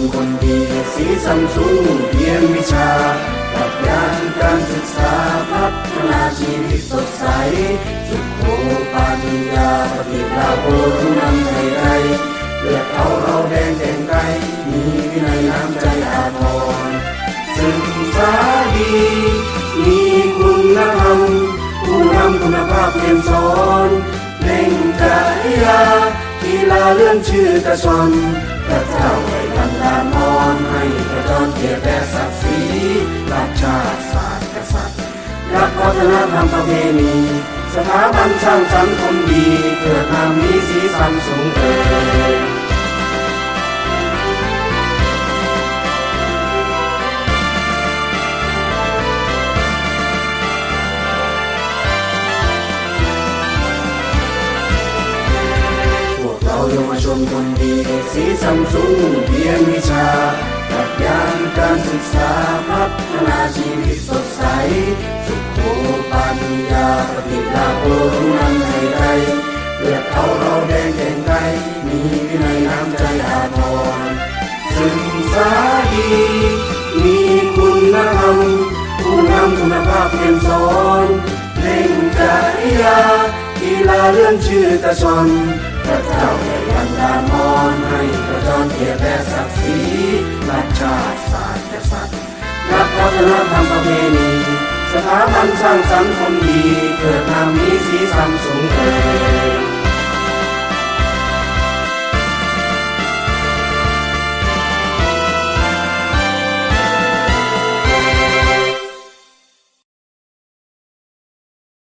นคนดีสีสัมสูงเพียงวิชาปรัชญาคือการศึกษาพัฒนาชีวิตสดใส สุขโขปัญญาปฏิลาโภรู้นำใจใดเลือดเขาเราแดงแต่งไกลมีวินัยน้ำใจอาภรณ์ศึกษาดี มีคุณธรรมผู้นำคุณภาพเรียนสอนเล่งจริยากีฬาเลื่อนชื่อตะชนพระเจ้า นดาลพรให้กระจนเกียรติและศักดิ์ศรีรักชาติศาสตร์กษัตริย์รักวัฒนธรรมประเพณี สถาบันสร้างสังคมดี เกิดนามีสีสันสูงเกิน เยาวชนคนดีสีสันสูงเพียงวิชาปรัชญาคือการศึกษาพัฒนาชีวิตสดใส สุขโขปัญญาปฏิลาโภรู้นำใจใดเลือดเขาเราแดงแก่งไกมีวินัยน้ำใจอาภรณ์ศึกษาดี มีคุณธรรมผู้นำคุณภาพเรียนสอนเล่งจริยากีฬาเลื่อนชื่อตะชนพระเจ้า ให้บันให้กระจนเกียรติและศักดิ์ศรีรักชาติศาสตร์กษัตริย์รักวัฒนธรรมประเพณีสถาบันสร้างสรรค์คนดี เกิดนามีสีสันสูงเอ่ย